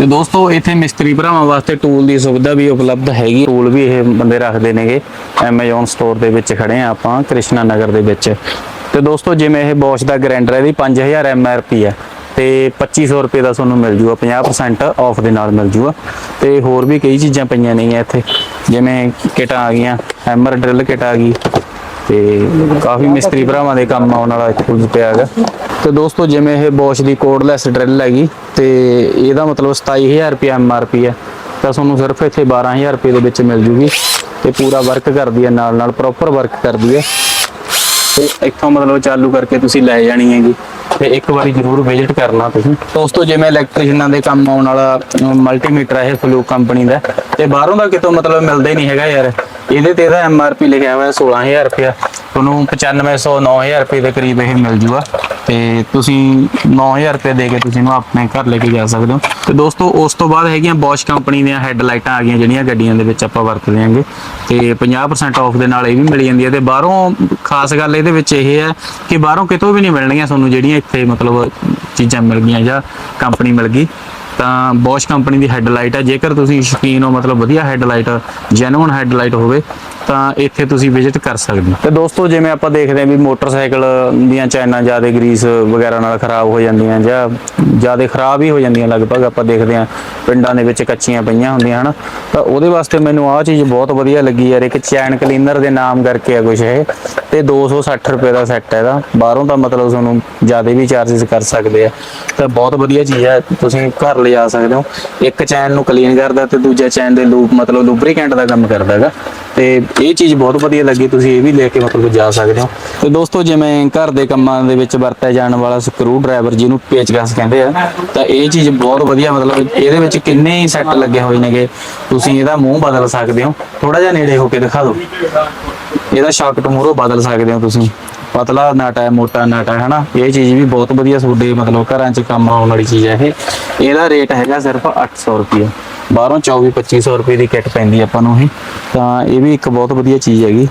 ਤੇ ਦੋਸਤੋ, ਇੱਥੇ ਮਿਸਤਰੀ ਭਰਾਵਾਂ ਵਾਸਤੇ ਟੂਲ ਦੀ ਸੁਵਿਧਾ ਵੀ ਉਪਲਬਧ ਹੈਗੀ। ਟੂਲ ਵੀ ਇਹ ਬੰਦੇ ਰੱਖਦੇ ਨੇਗੇ। Amazon ਸਟੋਰ ਦੇ ਵਿੱਚ ਖੜੇ ਆ ਆਪਾਂ, ਕ੍ਰਿਸ਼ਨਾ ਨਗਰ ਦੇ ਵਿੱਚ। ਤੇ ਦੋਸਤੋ, ਜਿਵੇਂ ਇਹ ਬੋਸ਼ ਦਾ ਗ੍ਰਾਈਂਡਰ ਇਹਦੀ 5000 MRP ਹੈ। ਤੇ 2500 ਰੁਪਏ ਦਾ ਤੁਹਾਨੂੰ ਮਿਲ ਜੂਗਾ 50% ਆਫ ਦੇ ਨਾਲ ਮਿਲ ਜੂਗਾ। ਤੇ ਹੋਰ ਵੀ ਕਈ ਚੀਜ਼ਾਂ ਪਈਆਂ ਨੇ ਇੱਥੇ। ਜਿਵੇਂ ਕਿਟਾਂ ਆ ਗਈਆਂ ਹੈਮਰ ਡਰਿਲ ਕਿਟ ਆ ਗਈ। ਤੇ ਕਾਫੀ ਮਿਸਤਰੀ ਭਰਾਵਾਂ ਦੇ ਕੰਮ ਆਉਣ ਵਾਲਾ ਇੱਕ ਟੂਲ ਪਿਆ ਹੈਗਾ। ਤੇ ਦੋਸਤੋ ਜਿਵੇਂ ਇਹ ਬੋਸ਼ ਦੀ ਕੋਡਲੈਸ ਡਰਿਲ ਹੈਗੀ ਤੇ ਇਹਦਾ ਮਤਲਬ 27000 ਰੁਪਏ ਐਮਆਰਪੀ ਹੈ। ਤਾਂ ਤੁਹਾਨੂੰ ਸਿਰਫ ਇੱਥੇ 12000 ਰੁਪਏ ਦੇ ਵਿੱਚ ਮਿਲ ਜੂਗੀ ਤੇ ਪੂਰਾ ਵਰਕ ਕਰਦੀ ਹੈ ਨਾਲ ਨਾਲ ਪ੍ਰੋਪਰ ਵਰਕ ਕਰਦੀ ਹੈ। ਇੱਥੋਂ ਮਤਲਬ ਚਾਲੂ ਕਰਕੇ ਤੁਸੀਂ ਲੈ ਜਾਣੀ ਹੈਗੀ। ਤੇ ਇੱਕ ਵਾਰੀ ਜ਼ਰੂਰ ਵਿਜ਼ਿਟ ਕਰਨਾ ਤੁਸੀਂ। ਦੋਸਤੋ ਜਿਵੇਂ ਇਲੈਕਟ੍ਰੀਸ਼ੀਅਨਾਂ ਦੇ ਕੰਮ ਆਉਣ ਵਾਲਾ ਮਲਟੀਮੀਟਰ ਹੈ ਫਲੂਕ ਕੰਪਨੀ ਦਾ, ਤੇ ਬਾਹਰੋਂ ਦਾ ਕਿਤੋਂ ਮਤਲਬ ਮਿਲਦਾ ਹੀ ਨਹੀਂ ਹੈਗਾ ਯਾਰ। ਇਹਦੇ ਤੇ ਇਹਦਾ ਐਮਆਰਪੀ ਲਿਖਿਆ ਹੋਇਆ 16000 ਰੁਪਇਆ। ਤੁਹਾਨੂੰ 9500 9000 ਰੁਪਏ ਦੇ ਕਰੀਬ ਇਹ ਮਿਲ ਜੂਗਾ। ਤੇ ਤੁਸੀਂ 9000 ਰੁਪਏ ਦੇ ਕੇ ਤੁਸੀਂ ਇਹਨੂੰ ਆਪਣੇ ਘਰ ਲੈ ਕੇ ਜਾ ਸਕਦੇ ਹੋ। ਤੇ ਦੋਸਤੋ, ਉਸ ਤੋਂ ਬਾਅਦ ਹੈਗੀਆਂ ਬੋਸ਼ ਕੰਪਨੀ ਦੀਆਂ ਹੈੱਡਲਾਈਟਾਂ ਆ ਗਈਆਂ, ਜਿਹੜੀਆਂ ਗੱਡੀਆਂ ਦੇ ਵਿੱਚ ਆਪਾਂ ਵਰਤਦੇ ਆਂਗੇ ਤੇ 50% ਆਫ ਦੇ ਨਾਲ ਇਹ ਵੀ ਮਿਲ ਜਾਂਦੀ ਹੈ। ਤੇ ਬਾਹਰੋਂ ਖਾਸ ਗੱਲ ਇਹਦੇ ਵਿੱਚ ਇਹ ਹੈ ਕਿ ਬਾਹਰੋਂ ਕਿਤੋਂ ਵੀ ਨਹੀਂ ਮਿਲਣਗੀਆਂ ਤੁਹਾਨੂੰ ਜਿਹੜੀਆਂ ਇੱਥੇ ਮਤਲਬ ਚੀਜ਼ਾਂ ਮਿਲ ਗਈਆਂ ਜਾਂ ਕੰਪਨੀ ਮਿਲ ਗਈ। ਤਾਂ ਬੋਸ਼ ਕੰਪਨੀ ਦੀ ਹੈੱਡਲਾਈਟ ਹੈ ਜੇਕਰ ਤੁਸੀਂ ਸ਼ੌਕੀਨ ਹੋ, ਮਤਲਬ ਵਧੀਆ ਹੈੱਡਲਾਈਟ ਜੈਨੂਇਨ ਹੈੱਡਲਾਈਟ ਹੋਵੇ ਤਾਂ ਇੱਥੇ ਤੁਸੀਂ ਵਿਜ਼ਿਟ ਕਰ ਸਕਦੇ ਹੋ। ਤੇ ਦੋਸਤੋ, ਜਿਵੇਂ ਆਪਾਂ ਦੇਖਦੇ ਹਾਂ ਵੀ ਮੋਟਰਸਾਈਕਲ ਦੀਆਂ ਚੈਨਾਂ ਜ਼ਿਆਦਾ ਗਰੀਸ ਵਗੈਰਾ ਨਾਲ ਖਰਾਬ ਹੋ ਜਾਂਦੀਆਂ ਜਾਂ ਜ਼ਿਆਦਾ ਖਰਾਬ ਹੀ ਹੋ ਜਾਂਦੀਆਂ, ਲਗਭਗ ਆਪਾਂ ਦੇਖਦੇ ਹਾਂ ਪਿੰਡਾਂ ਦੇ ਵਿੱਚ ਕੱਚੀਆਂ ਪਈਆਂ ਹੁੰਦੀਆਂ, ਹਨ? ਤਾਂ ਉਹਦੇ ਵਾਸਤੇ ਮੈਨੂੰ ਆਹ ਚੀਜ਼ ਬਹੁਤ ਵਧੀਆ ਲੱਗੀ ਯਾਰ, ਇੱਕ ਚੈਨ ਕਲੀਨਰ ਦੇ ਨਾਮ ਕਰਕੇ ਆ ਕੁਛ ਇਹ, ਤੇ 260 ਰੁਪਏ ਦਾ ਸੈੱਟ ਹੈ ਇਹਦਾ। ਬਾਹਰੋਂ ਤਾਂ ਮਤਲਬ ਤੁਹਾਨੂੰ ਜ਼ਿਆਦਾ ਵੀ ਚਾਰजेस ਕਰ ਸਕਦੇ ਆ। ਤਾਂ ਬਹੁਤ ਵਧੀਆ ਚੀਜ਼ ਹੈ ਤੁਸੀਂ ਘਰ ਲਿਜਾ ਸਕਦੇ ਹੋ। ਇੱਕ ਚੈਨ ਨੂੰ ਕਲੀਨ ਕਰਦਾ ਤੇ ਦੂਜਾ ਚੈਨ ਦੇ ਲੂਪ ਮਤਲਬ ਲੂਬਰੀਕੈਂਟ ਦਾ ਕੰਮ ਕਰਦਾ ਹੈਗਾ। ਤੇ ਇਹ ਚੀਜ਼ ਬਹੁਤ ਵਧੀਆ ਲੱਗੀ, ਤੁਸੀਂ ਇਹ ਵੀ ਲੈ ਕੇ ਮਤਲਬ ਜਾ ਸਕਦੇ ਹੋ। ਤੇ ਦੋਸਤੋ, ਜਿਵੇਂ ਘਰ ਦੇ ਕੰਮਾਂ ਦੇ ਵਿੱਚ ਵਰਤਿਆ ਜਾਣ ਵਾਲਾ ਸਕਰੂ ਡਰਾਈਵਰ ਜਿਹਨੂੰ ਪੇਚਕਸ ਕਹਿੰਦੇ ਆ, ਤਾਂ ਇਹ ਚੀਜ਼ ਬਹੁਤ ਵਧੀਆ ਮਤਲਬ ਇਹਦੇ ਵਿੱਚ ਕਿੰਨੇ ਹੀ ਸੈੱਟ ਲੱਗੇ ਹੋਏ ਨੇਗੇ। ਤੁਸੀਂ ਇਹਦਾ ਮੂੰਹ ਬਦਲ ਸਕਦੇ ਹੋ। ਥੋੜਾ ਜਿਹਾ ਨੇੜੇ ਹੋ ਕੇ ਦਿਖਾ ਦਿਓ। ਇਹਦਾ ਸ਼ਾਕਟ ਮੂਹਰੋਂ ਬਦਲ ਸਕਦੇ ਹੋ ਤੁਸੀਂ। ਪਤਲਾ ਨਾਟਾ ਹੈ, ਮੋਟਾ ਨਾਟਾ ਹੈ, ਹਨਾ? ਇਹ ਚੀਜ਼ ਵੀ ਬਹੁਤ ਵਧੀਆ ਤੁਹਾਡੇ ਮਤਲਬ ਘਰਾਂ 'ਚ ਕੰਮ ਆਉਣ ਵਾਲੀ ਚੀਜ਼ ਹੈ ਇਹ। ਇਹਦਾ ਰੇਟ ਹੈਗਾ ਸਿਰਫ 800 ਰੁਪਏ। ਬਾਹਰੋਂ 24 2500 ਰੁਪਏ ਦੀ ਕਿੱਟ ਪੈਂਦੀ ਆਪਾਂ ਨੂੰ ਇਹ। ਤਾਂ ਇਹ ਵੀ ਇੱਕ ਬਹੁਤ ਵਧੀਆ ਚੀਜ਼ ਹੈਗੀ।